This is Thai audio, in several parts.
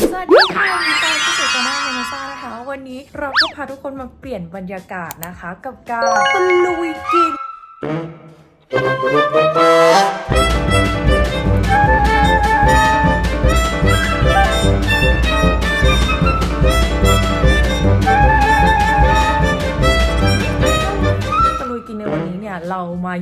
สวัสดีค่ะมีตาที่สุดจะหน้าเมนาซ่านะคะ วันนี้เราก็พาทุกคนมาเปลี่ยนบรรยากาศนะคะ กับการตะลุยกิน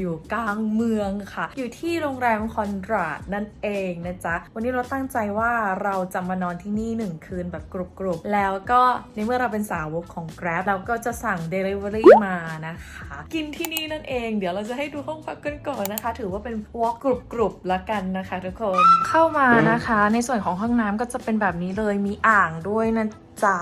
อยู่กลางเมืองค่ะ อยู่ที่โรงแรมคอนราดนั่นเองนะจ๊ะ วันนี้เราตั้งใจว่าเราจะมานอนที่นี่หนึ่งคืนแบบกรุบๆ แล้วก็ในเมื่อเราเป็นสาวกของ Grab เราก็จะสั่ง Delivery มานะคะ กินที่นี่นั่นเอง เดี๋ยวเราจะให้ดูห้องพักกันก่อนนะคะ ถือว่าเป็น walk กรุบๆละกันนะคะ ทุกคนเข้ามานะคะ ในส่วนของห้องน้ำก็จะเป็นแบบนี้เลยมีอ่างด้วยนะ จ๋า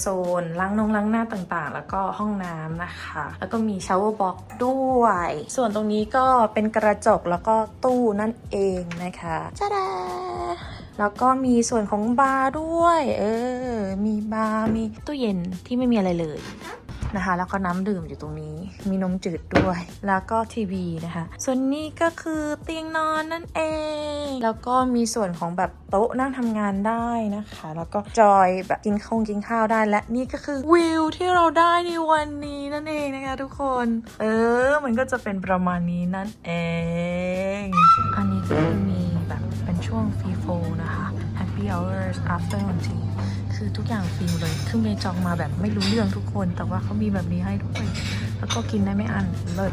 โซนล้างนงล้างหน้าต่างๆ แล้วก็ห้องน้ำนะคะ แล้วก็มีชาวเวอร์บ็อกด้วย ส่วนตรงนี้ก็เป็นกระจกแล้วก็ตู้นั่นเองนะคะจ้าดาแล้วก็มีส่วนของบาร์ด้วย เออ มีบาร์มีตู้เย็นที่ไม่มีอะไรเลย นะคะ แล้วก็น้ำดื่มอยู่ตรงนี้ มีนมจืดด้วย แล้วก็ทีวีนะคะ ส่วนนี้ก็คือเตียงนอนนั่นเอง แล้วก็มีส่วนของแบบโต๊ะนั่งทำงานได้นะคะ แล้วก็จอยแบบกินข้าวกินข้าวได้ และนี่ก็คือวิวที่เราได้ในวันนี้นั่นเองนะคะทุกคน เออ มันก็จะเป็นประมาณนี้นั่นเอง อันนี้ก็มีแบบเป็นช่วงฟรีโฟนะคะ Happy Hours Afternoon Tea คือทุกอย่างฟรีเลย คือเมย์จองมาแบบไม่รู้เรื่องทุกคน แต่ว่าเขามีแบบนี้ให้ด้วย แล้วก็กินได้ไม่อั้นเลิศ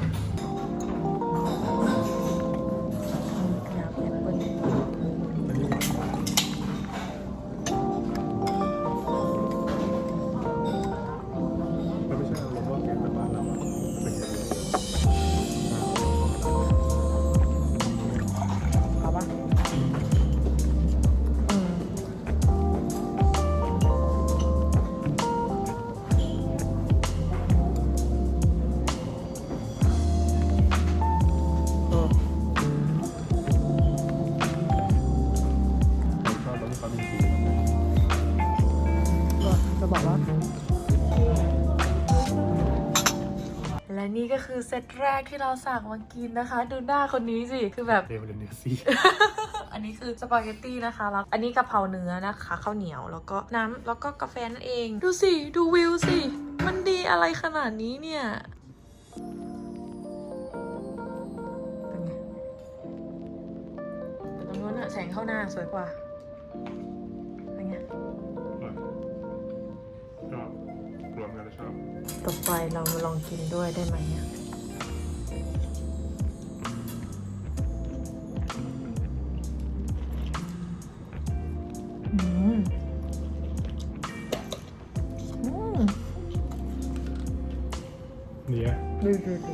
นี่ก็คือเซตแรกที่เราสั่งมากินนะคะ ดูหน้าคนนี้สิ คือแบบเรเวลเนซี่ อันนี้คือสปาเกตตี้นะคะแล้วอันนี้กะเพราเนื้อนะคะข้าวเหนียวแล้วก็น้ำแล้วก็กาแฟนั่นเอง ดูสิ ดูวิวสิ มันดีอะไรขนาดนี้เนี่ยเป็นไงแต่ตรงนู้นอะแสงเข้าหน้าสวยกว่า รวมกันแล้วชอบต่อไปเรามาลองกินด้วยได้ไหมอะอืมอืมเนี่ยดูดูดู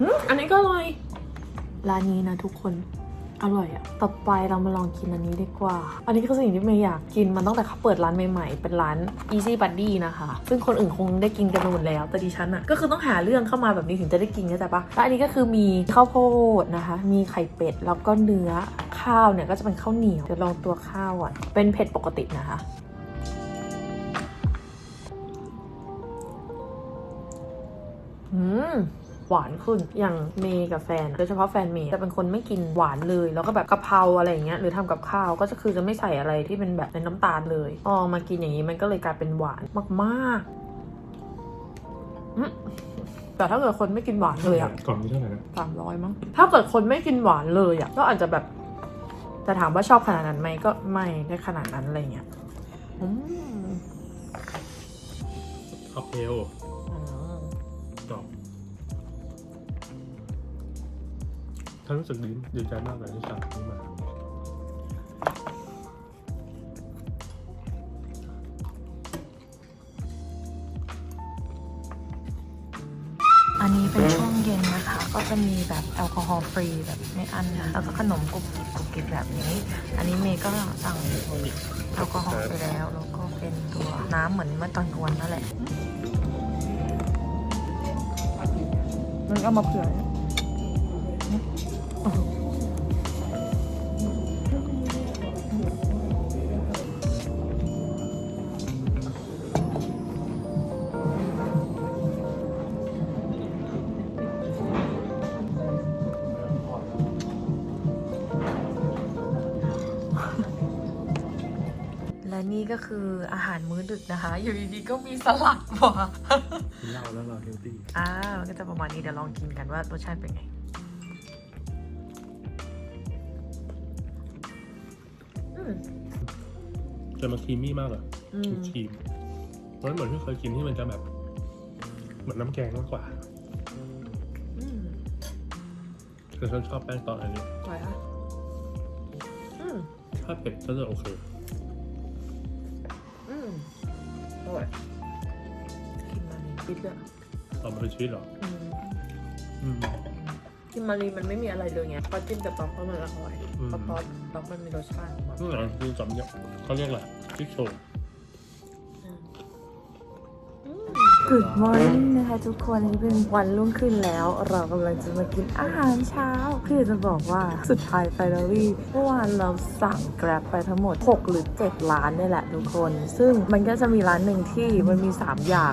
อืมอันนี้ก็อร่อยร้านนี้นะทุกคน อร่อยอะต่อไปเรามาลองกินอันนี้ดีกว่า อันนี้คือสิ่งที่เมย์อยากกินมันตั้งแต่เขาเปิดร้านใหม่ๆ เป็นร้าน Easy Buddy นะคะ ซึ่งคนอื่นคงได้กินกันหมดแล้ว แต่ดิฉันอะก็คือต้องหาเรื่องเข้ามาแบบนี้ถึงจะได้กินเข้าใจปะแล้วอันนี้ก็คือมีข้าวโพดนะคะ มีไข่เป็ด แล้วก็เนื้อ ข้าวเนี่ยก็จะเป็นข้าวเหนียว เดี๋ยวลองตัวข้าวอะ เป็นเผ็ดปกตินะคะอืม หวานขึ้น อย่างเมย์กับแฟน โดยเฉพาะแฟนเมย์จะเป็นคนไม่กินหวานเลย แล้วก็แบบกะเพราอะไรอย่างเงี้ย หรือทำกับข้าวก็จะคือจะไม่ใส่อะไรที่เป็นแบบในน้ำตาลเลย พอมากินอย่างนี้มันก็เลยกลายเป็นหวานมากๆอืมแต่ถ้าเกิดคนไม่กินหวานเลยอะกล่องนี้เท่าไหร่นะสามร้อยมั้ง ถ้าเกิดคนไม่กินหวานเลยอะก็อาจจะแบบจะถามว่าชอบขนาดนั้นไหมก็ไม่ได้ขนาดนั้นอะไรเงี้ยอืมค็อกเทล ท่านรู้สึกดีดีใจมากเลยที่สั่งนี้มาอันนี้เป็นช่วงเย็นนะคะ ก็จะมีแบบแอลกอฮอล์ฟรีแบบไม่อั้นนะแล้วก็ขนมกรุบกริบกรุบกริบแบบนี้ อันนี้เมย์ก็สั่งแอลกอฮอล์ไปแล้วแล้วก็เป็นตัวน้ำเหมือนเมื่อตอนกลางวันนั่นแหละมันก็มาเผื่อ นี่ก็คืออาหารมื้อดึกนะคะ อยู่ดีๆก็มีสลัดมากินเหล้าแล้วเราเฮลตี้อ่ามันก็จะประมาณนี้เดี๋ยวลองกินกันว่ารสชาติเป็นไง อืมจะมาครีมมี่มากเลยอืม ครีมมันเหมือนที่เคยกินที่มันจะแบบ เหมือนน้ำแกงมากกว่าอืมคือฉันชอบแป้งตอนอันนี้ อร่อยอะอืมถ้าเผ็ดก็จะโอเค อืมอร่อยกินมาลีคิดเลยเอามาเป็นชีสเหรออืมอืม กินมารีมันไม่มีอะไรเลยไงพอจิ้มกับต๊อกเพราะมันอร่อยอืมเพราะต๊อกต๊อกมันมีรสชาติของมันนี่ไงคือจำเนี่ยเขาเรียกอะไรพริกโชว์ Good morning นะคะทุกคนนนี้เป็นวันรุ่งขึ้นแล้ว เรากำลังจะมากินอาหารเช้า คือจะบอกว่าสุดท้ายไฟนอลี่เมื่อวานเราสั่ง Grab ไปทั้งหมด 6 หรือ 7 ร้านนี่แหละทุกคน ซึ่งมันก็จะมีร้านหนึ่งที่มันมี 3 อย่าง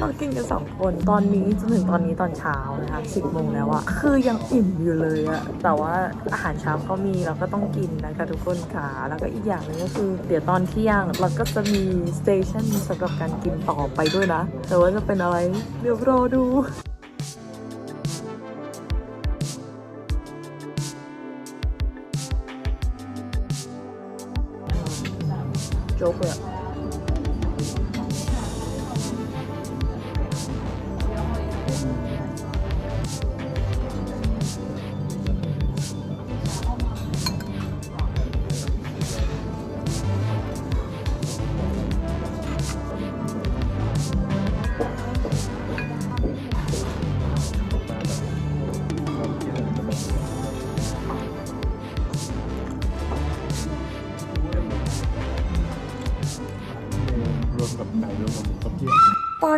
เรากินกัน 2 คน ตอนนี้จนถึงตอนนี้ตอนเช้านะคะ 10โมงแล้วอะคือยังอิ่มอยู่เลยอะแต่ว่าอาหารเช้าก็มีเราก็ต้องกินนะคะทุกคนค่ะ แล้วก็อีกอย่างนึงก็คือ เดี๋ยวตอนเที่ยงเราก็จะมีสเตชันสำหรับการกินต่อไปด้วยนะแต่ว่าจะเป็นอะไร เดี๋ยวรอดูโจ๊กเลยอะ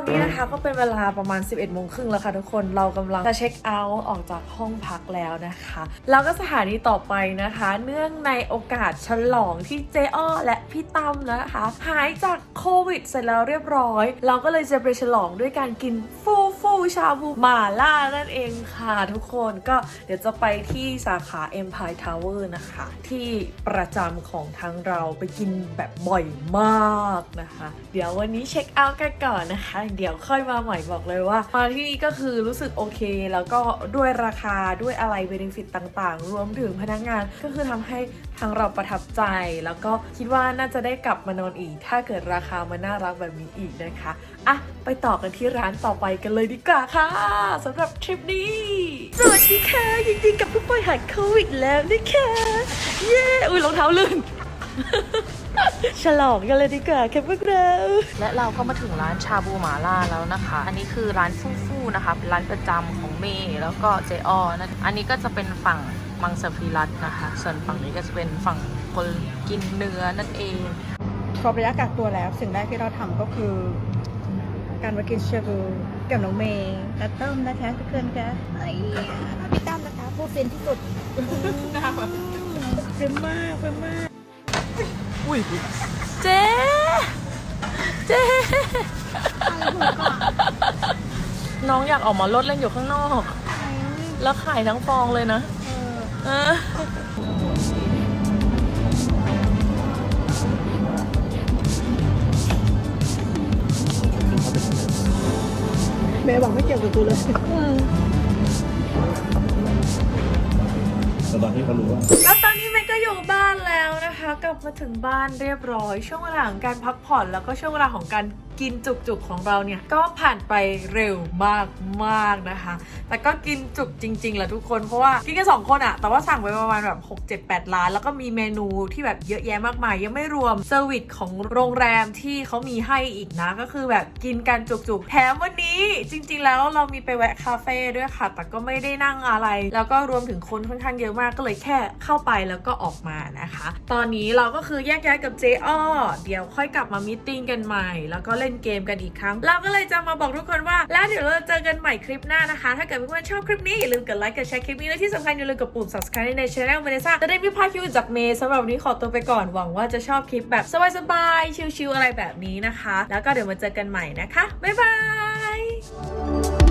นี้นะคะก็เป็นเวลาประมาณ 11โมงครึ่งแล้วค่ะทุกคนเรากำลังจะเช็คเอาท์ออกจากห้องพักแล้วนะคะ แล้วก็สถานีต่อไปนะคะ เนื่องในโอกาสฉลองที่เจอ้อและพี่ตั้มนะคะ หายจากโควิดเสร็จแล้วเรียบร้อย เราก็เลยจะไปฉลองด้วยการกินฟูฟู ชาบูหมาล่านั่นเองค่ะทุกคนก็เดี๋ยวจะไปที่สาขา Empire Tower นะคะ ที่ประจำของทางเราไปกินแบบบ่อยมากนะคะ เดี๋ยววันนี้เช็คเอาท์กันก่อนนะคะ เดี๋ยวค่อยมาใหม่บอกเลยว่า มาที่นี่ก็คือรู้สึกโอเค แล้วก็ด้วยราคาด้วยอะไรเบนฟิตต่างๆ รวมถึงพนักงานก็คือทำให้ ทางเราประทับใจ แล้วก็คิดว่าน่าจะได้กลับมานอนอีก ถ้าเกิดราคามันน่ารักแบบนี้อีกนะคะอะไปต่อกันที่ร้านต่อไปกันเลยดีกว่าค่ะสำหรับทริปนี้สวัสดีค่ะ ยินดีกับผู้ป่วยหายโควิดแล้วนะคะเย้อุ้ยรองเท้าลื่นฉลองกันเลยดีกว่าแค่พวกเราและเราก็มาถึงร้านชาบูหมาล่าแล้วนะคะ อันนี้คือร้านฟู่ฟู่นะคะเป็นร้านประจำของเมย์แล้วก็เจออนะอันนี้ก็จะเป็นฝั่ง มังสวิรัตนะคะ ส่วนฝั่งนี้ก็จะเป็นฝั่งคนกินเนื้อนั่นเองครบระยะกักตัวแล้วสิ่งแรกที่เราทำก็คือ การมากินชาบูกับน้องเมย์และเติมนะคะทุกคนคะไอ้พี่ตั้มนะคะผู้ฟินที่สุดฟินมากฟินมากอุ้ยเจ๊เจ๊น้องอยากออกมาลดเล่นอยู่ข้างนอก แล้วขายทั้งฟองเลยนะ เออเมย์บอกไม่เกี่ยวกับกูเลยแต่ตอนที่เขารู้ว่า แล้วตอนนี้เมย์ก็อยู่บ้านแล้วนะคะ กลับมาถึงบ้านเรียบร้อย ช่วงเวลาของการพักผ่อนแล้วก็ช่วงเวลาของการ กินจุกๆของเราเนี่ยก็ผ่านไปเร็วมากมากๆนะคะ แต่ก็กินจุกจริงๆแหละทุกคนเพราะว่ากินกันสองคนอะแต่ว่าสั่งไปประมาณแบบ6 7 8 ล้าน แล้วก็มีเมนูที่แบบเยอะแยะมากมาย ยังไม่รวมเซอร์วิสของโรงแรมที่เขามีให้อีกนะ ก็คือแบบกินกันจุกๆ แถมวันนี้จริง ๆ แล้วเรามีไปแวะคาเฟ่ด้วยค่ะ แต่ก็ไม่ได้นั่งอะไร แล้วก็รวมถึงคนค่อนข้างเยอะมากก็เลยแค่เข้าไปแล้วก็ออกมานะคะ ตอนนี้เราก็คือแยกย้ายกับเจอ้อเดี๋ยวค่อยกลับมามีตติ้งกันใหม่แล้วก็เล่นเกมกันอีกครั้ง เราก็เลยจะมาบอกทุกคนว่า แล้วเดี๋ยวเราเจอกันใหม่คลิปหน้านะคะ ถ้าเกิดเพื่อนๆชอบคลิปนี้อย่าลืมกดไลค์กดแชร์คลิปนี้และที่สำคัญอย่าลืมกดปุ่ม subscribe ในช่องเมเนซ่าจะได้ไม่พลาดคลิปจากเมย์สำหรับวันนี้ขอตัวไปก่อนหวังว่าจะชอบคลิปแบบสบายๆชิลๆอะไรแบบนี้นะคะ แล้วก็เดี๋ยวมาเจอกันใหม่นะคะบ๊ายบาย